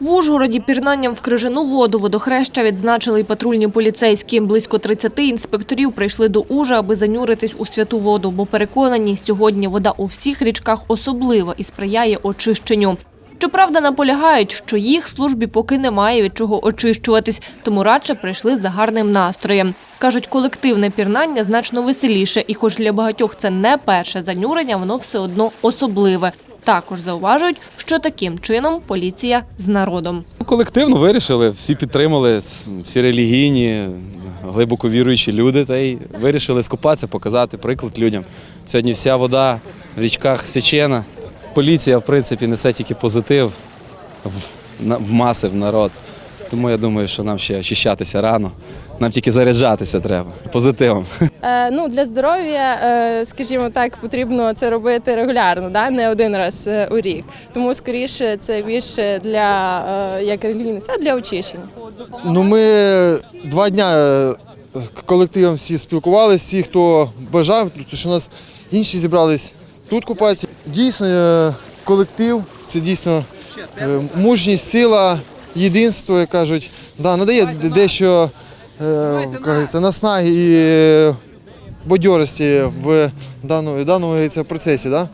В Ужгороді пірнанням в крижану воду водохреща відзначили й патрульні поліцейські. Близько 30 інспекторів прийшли до Ужа, аби занюритись у святу воду, бо переконані, сьогодні вода у всіх річках особлива і сприяє очищенню. Щоправда, наполягають, що їх службі поки немає від чого очищуватись, тому радше прийшли за гарним настроєм. Кажуть, колективне пірнання значно веселіше, і хоч для багатьох це не перше занюрення, воно все одно особливе. Також зауважують, що таким чином поліція з народом. Колективно вирішили, всі підтримали, всі релігійні, глибоко віруючі люди, та й вирішили скупатися, показати приклад людям. Сьогодні вся вода в річках свячена. Поліція, в принципі, несе тільки позитив в маси, в народ. Тому я думаю, що нам ще очищатися рано. Нам тільки заряджатися треба позитивом. Е, ну, для здоров'я, е, скажімо так, потрібно це робити регулярно, да? не один раз е, у рік. Тому скоріше це більше для е, як релігійне, це для очищення. Ну, ми два дня е, колективом всі спілкувалися, всі, хто бажав, тому що у нас інші зібрались тут купатися. Дійсно, е, колектив це дійсно е, мужність, сила, єдинство, як кажуть, да, надає дещо е, говориться, наснаги і е, бадьорості в даному, даному це, процесі. Да?